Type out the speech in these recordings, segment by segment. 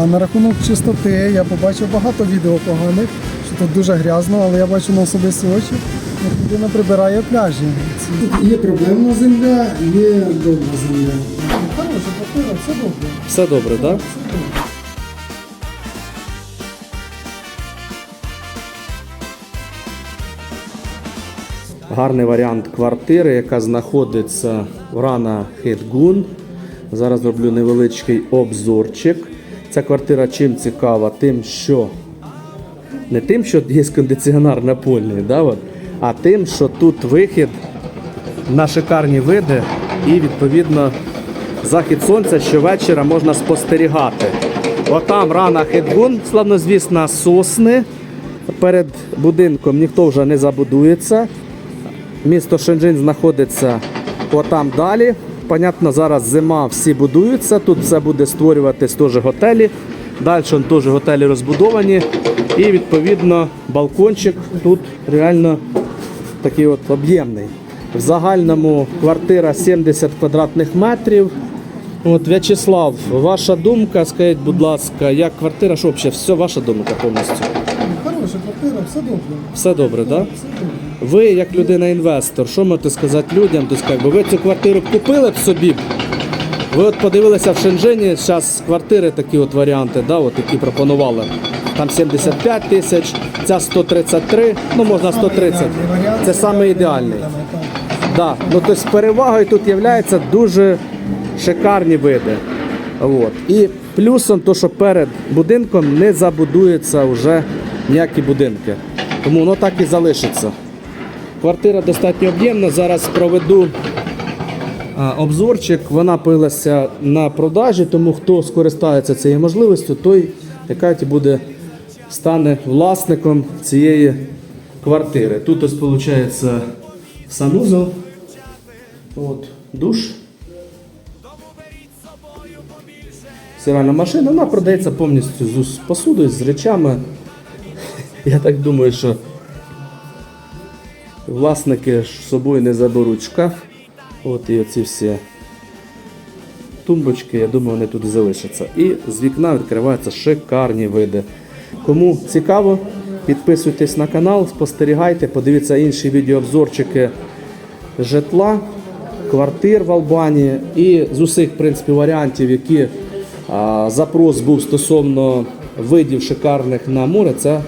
А на рахунок чистоти я побачив багато відео поганих, що тут дуже грязно, але я бачу на особисті очі, як людина прибирає пляжі. Є проблемна земля, є добра земля. Хороша квартира, все добре. Все добре, так? Гарний варіант квартири, яка знаходиться в Рана Хетгун. Зараз роблю невеличкий обзорчик. Ця квартира чим цікава? Тим, що не тим, що є кондиціонер напольний, да, от, а тим, що тут вихід на шикарні види і відповідно захід сонця щовечора можна спостерігати. Отам рана Хедгун, славнозвісна сосни. Перед будинком ніхто вже не забудується. Місто Шенджин знаходиться отам далі. Понятно, зараз зима, всі будуються. Тут все буде створюватись теж готелі. Далі теж готелі розбудовані. І відповідно балкончик тут реально такий от об'ємний. В загальному квартира 70 квадратних метрів. От, В'ячеслав, ваша думка, скажіть, будь ласка, як квартира, що взагалі, все ваша думка повністю? Хороша квартира, все добре. Все добре, так? Да? Все добре. Ви, як людина-інвестор, що можете сказати людям? Тобто, як би ви цю квартиру купили б собі? Ви от подивилися в Шенжині, зараз квартири такі от варіанти, да, от, які пропонували. Там 75 тисяч, ця 133, ну можна 130. Це саме ідеальний. Да. Ну, тобто перевагою тут є дуже шикарні види. От. І плюсом, то, що перед будинком не забудуються вже ніякі будинки. Тому воно так і залишиться. Квартира достатньо об'ємна. Зараз проведу обзорчик. Вона появилася на продажі, тому хто скористається цією можливістю, той яка буде стане власником цієї квартири. Тут ось виходить санузел, от, душ. Стиральна машина, вона продається повністю з посудою, з речами. Я так думаю, що власники з собою не заберуть шкаф. От і оці всі тумбочки, я думаю, вони тут залишаться. І з вікна відкриваються шикарні види. Кому цікаво, підписуйтесь на канал, спостерігайте, подивіться інші відеообзорчики житла, квартир в Албанії і з усіх в принципі, варіантів, які а, запрос був стосовно видів шикарних на море, це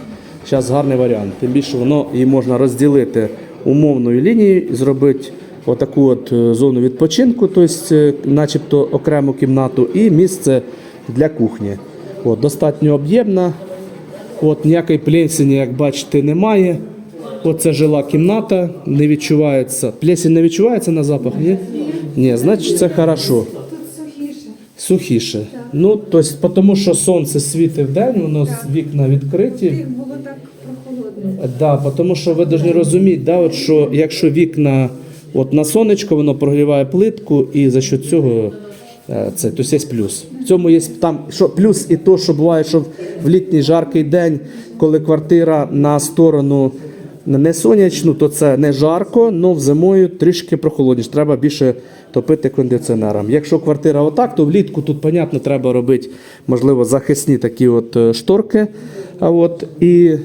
зараз гарний варіант. Тим більше воно її можна розділити умовною лінією зробити отаку от е, зону відпочинку, тобто, начебто окрему кімнату, і місце для кухні. От, достатньо об'ємна. От ніякої плесені, як бачите, немає. Оце жила кімната, не відчувається. Плесень не відчувається на запах, ні? Ні, значить це хорошо. Тут сухіше. Сухіше. Ну, тобто, тому що сонце світить в день, воно вікна відкриті. Було так. Да, тому що ви повинні розуміти, да, от що якщо вікна от на сонечко, воно прогріває плитку, і за що цього е, це тобто є плюс. В цьому є там що плюс і то, що буває, що в- літній жаркий день, коли квартира на сторону не сонячну, то це не жарко, але зимою трішки прохолодніше. Треба більше топити кондиціонером. Якщо квартира отак, то влітку тут, понятно, треба робити, можливо, захисні такі от е, шторки. А от і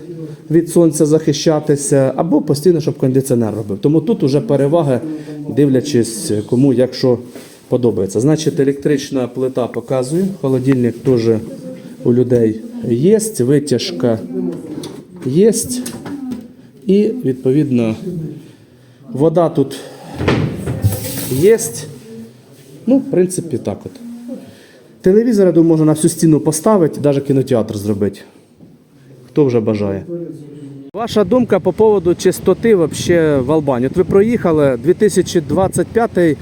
від сонця захищатися, або постійно, щоб кондиціонер робив. Тому тут вже перевага, дивлячись, кому як що подобається. Значить, електрична плита показую, холодильник теж у людей є, витяжка є. І відповідно вода тут є. Ну, в принципі, так от. Телевізор, я думаю, можна на всю стіну поставити, навіть кінотеатр зробити. Хто вже бажає. Ваша думка по поводу чистоти вообще в Албанії. От ви проїхали 2025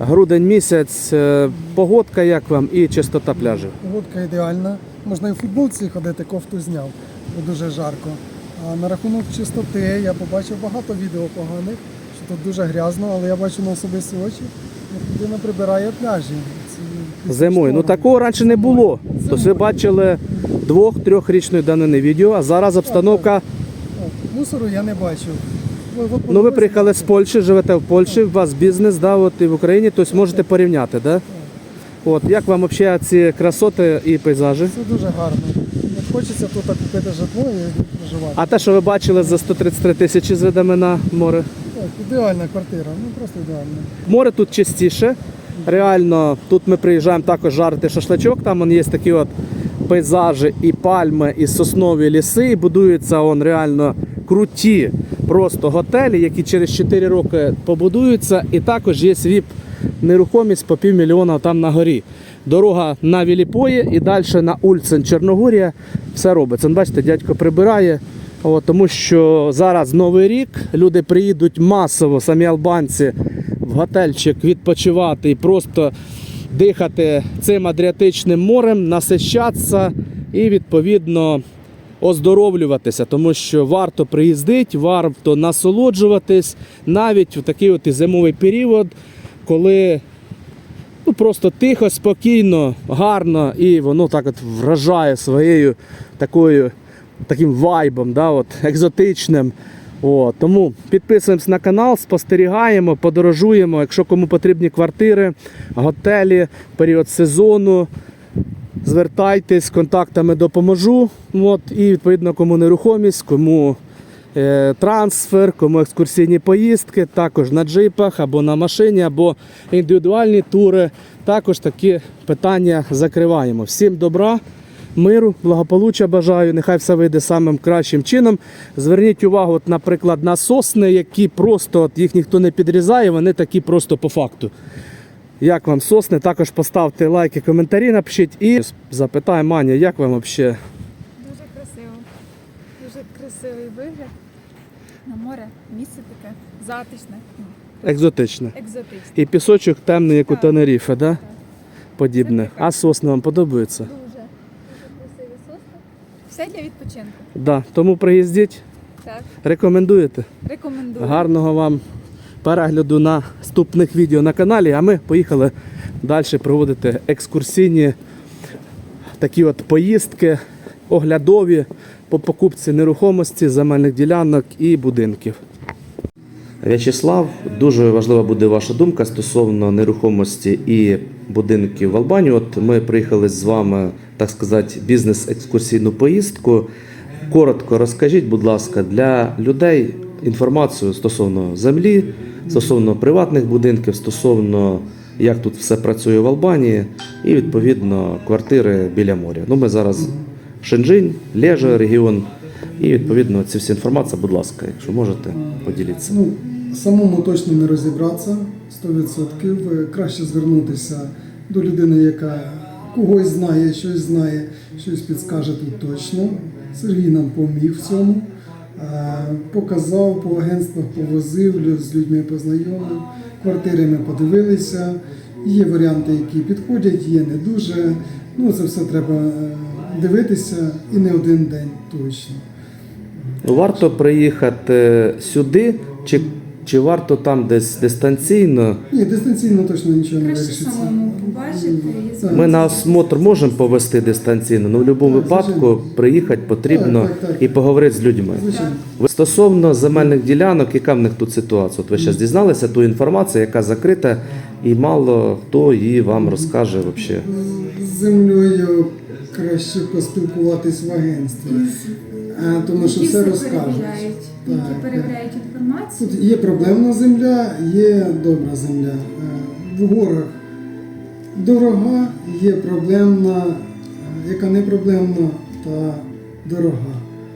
грудень місяць. е, Погодка як вам і чистота пляжів? Погодка ідеальна. Можна і в футболці ходити, кофту зняв, бо дуже жарко. А на рахунок чистоти я побачив багато відео поганих, що тут дуже грязно, але я бачу на особисті очі, як людина прибирає пляжі. Ці- Зимою. Ну такого раніше не було. Тобто ви бачили двох-трьохрічної данини відео, а зараз обстановка. О, Мусору я не бачив. Ви- от Ну ви приїхали з Польщі, живете в Польщі, у вас бізнес, да, от і в Україні, тобто можете порівняти, да? От, як вам взагалі ці красоти і пейзажі? Це дуже гарно. Хочеться тут купити житло і проживати. А те, що ви бачили за 133 тисячі з видами на море? Так, ідеальна квартира, ну просто ідеальна. Море тут чистіше. Реально, тут ми приїжджаємо також жарити шашлачок. Там он є такі от пейзажі, і пальми, і соснові ліси. І будуються он реально круті просто готелі, які через 4 роки побудуються. І також є віп нерухомість по півмільйона там на горі. Дорога на Віліпої і далі на Ульцен Чорногорія. Все робиться. Бачите, дядько прибирає. От, тому що зараз новий рік, люди приїдуть масово, самі албанці, в готельчик відпочивати і просто дихати цим Адріатичним морем, насищатися і відповідно оздоровлюватися, тому що варто приїздити, варто насолоджуватись навіть в такий от зимовий період, коли ну, просто тихо, спокійно, гарно, і воно так от вражає своєю такою, таким вайбом, да, от, екзотичним. От, тому підписуємось на канал, спостерігаємо, подорожуємо. Якщо кому потрібні квартири, готелі, період сезону, звертайтесь, контактами допоможу. От, і відповідно кому нерухомість, кому е, трансфер, кому екскурсійні поїздки, також на джипах або на машині, або індивідуальні тури. Також такі питання закриваємо. Всім добра, миру, благополуччя бажаю. Нехай все вийде самим кращим чином. Зверніть увагу, от, наприклад, на сосни, які просто от, їх ніхто не підрізає, вони такі просто по факту. Як вам сосни? Також поставте лайки, коментарі, напишіть і запитаємо Аня, як вам взагалі? Дуже красиво. Дуже красивий вигляд. На море місце таке затишне, екзотичне. екзотичне. І пісочок темний, як у Так. Тенеріфе, да? подібне. А сосни вам подобаються? Дуже, дуже красиві сосни. Все для відпочинку. Да. Тому приїздіть, Так, рекомендуєте. рекомендую. Гарного вам перегляду наступних відео на каналі, а ми поїхали далі проводити екскурсійні такі от поїздки, оглядові по покупці нерухомості, земельних ділянок і будинків. В'ячеслав, дуже важлива буде ваша думка стосовно нерухомості і будинків в Албанії. От ми приїхали з вами, так сказати, бізнес-екскурсійну поїздку. Коротко розкажіть, будь ласка, для людей інформацію стосовно землі, стосовно приватних будинків, стосовно як тут все працює в Албанії, і відповідно квартири біля моря. Ну, ми зараз Шенджинь, Лежа, регіон. І відповідно цю всю інформацію, будь ласка, якщо можете, поділіться. Ну, самому точно не розібратися 100%. Е, Краще звернутися до людини, яка когось знає, щось знає, щось підскаже тут точно. Сергій нам поміг в цьому. Е, Показав по агентствах, повозив, з людьми познайомив. Квартири ми подивилися. Є варіанти, які підходять, є не дуже. Ну, це все треба е, дивитися і не один день точно. Ну, Варто приїхати сюди, чи, чи варто там десь дистанційно? Ні, дистанційно точно нічого не Краще вирішиться. самому побачити і Так. Ми на осмотр можемо повести дистанційно, але в будь-якому Так, випадку звичайно. приїхати потрібно Так, так, так. і поговорити з людьми. Звичайно. Ви- Стосовно земельних ділянок, яка в них тут ситуація? От ви зараз дізналися ту інформацію, яка закрита, і мало хто її вам розкаже взагалі. З землею краще поспілкуватись в агентстві, а, тому що все розкажуть. Які перевіряють інформацію. Тут є проблемна земля, є добра земля. Е, В горах дорога, є проблемна, е, яка не проблемна та дорога.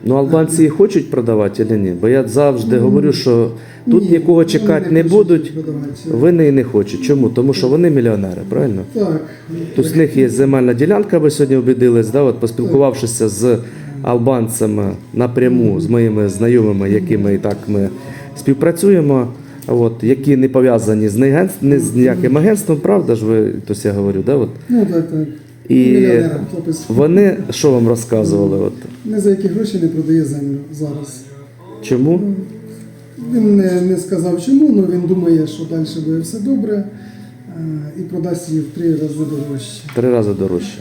Ну, албанці її хочуть продавати чи ні? Бо я завжди говорю, що тут Ні, нікого чекати не хочуть будуть, продавати. вони і не хочуть. Чому? Тому що вони мільйонери, правильно? Так, Тут з них є земельна ділянка, ви сьогодні убедились, да? От поспілкувавшися з албанцями напряму, з моїми знайомими, якими і так ми співпрацюємо, от, які не пов'язані з, неген- не з ніяким агентством, правда ж ви, то я говорю, да? От. ну так, так. І хлопець. вони що вам розказували? От? Не за які гроші не продає землю зараз. Чому? Він не, не сказав чому, але він думає, що далі буде все добре і продасть її в три рази дорожче. Три рази дорожче.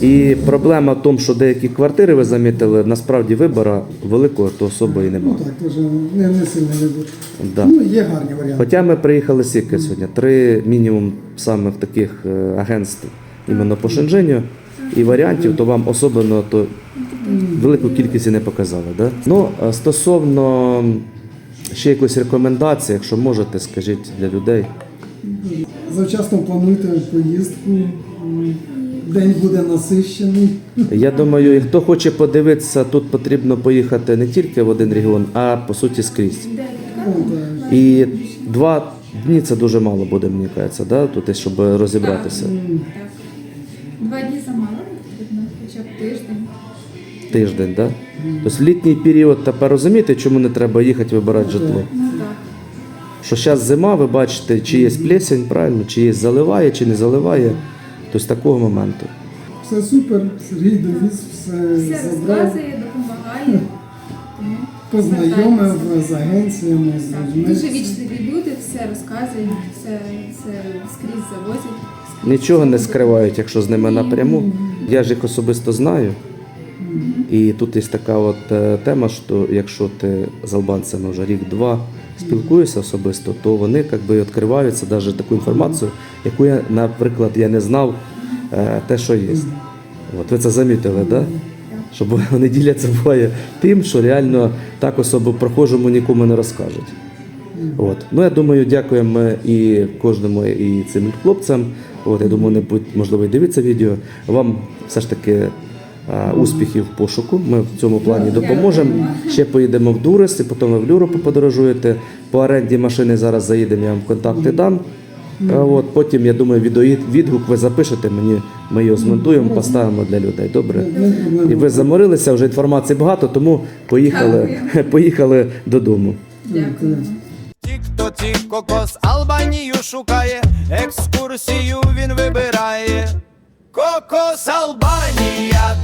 І проблема в тому, що деякі квартири ви замітили, насправді вибору великого то особи і немає. Ну так, теж не, не сильний вибір. Да. Ну, є гарні варіанти. Хоча ми приїхали стільки сьогодні, три мінімум самих таких е, агентств іменно по Шенженю, і варіантів, то вам особливо то велику кількість і не показали. Да? Ну, стосовно ще якоїсь рекомендації, якщо можете, скажіть для людей. Завчасно плануйте поїздку. День буде насищений. Я думаю, і хто хоче подивитися, тут потрібно поїхати не тільки в один регіон, а по суті скрізь. Ну. І два дні це дуже мало буде, мені кажеться, да? тут, щоб розібратися. Два дні замало потрібно, хоча б тиждень. Тиждень, да? Тобто в літній період тепер розумієте, чому не треба їхати вибирати житло? Що зараз зима, ви бачите, чи є плесень, правильно, чи є заливає, чи не заливає. Тобто такого моменту. Все супер, Сергій довіз, все Все забрав, розказує, допомагає. Познайомив з агенціями, з людьми. Дуже вічливі люди, все розказують, все, все скрізь завозять. скрізь Нічого не скривають, якщо з ними напряму. Я ж їх особисто знаю. І тут є така от е, тема, що якщо ти з албанцями вже рік-два спілкуєшся особисто, то вони якби відкриваються навіть таку інформацію, яку я, наприклад, я не знав е, те, що є. От ви це замітили, да? Щоб вони діляться буває тим, що реально так особо прохожому нікому не розкажуть. От. Ну, я думаю, дякуємо і кожному і цим хлопцям. От, я думаю, вони можливо, і дивитися відео. Вам все ж таки успіхів в пошуку. Ми в цьому плані допоможемо. Ще поїдемо в Дурес, і потім ви в Люропу подорожуєте. По оренді машини зараз заїдемо, я вам контакти дам. От, потім, я думаю, відеовідгук ви запишете мені, ми його змонтуємо, поставимо для людей. Добре? І ви заморилися, вже інформації багато, тому поїхали, поїхали додому. Ті, хто ці кокос Албанію шукає, екскурсію він вибирає. Кокос Албанія,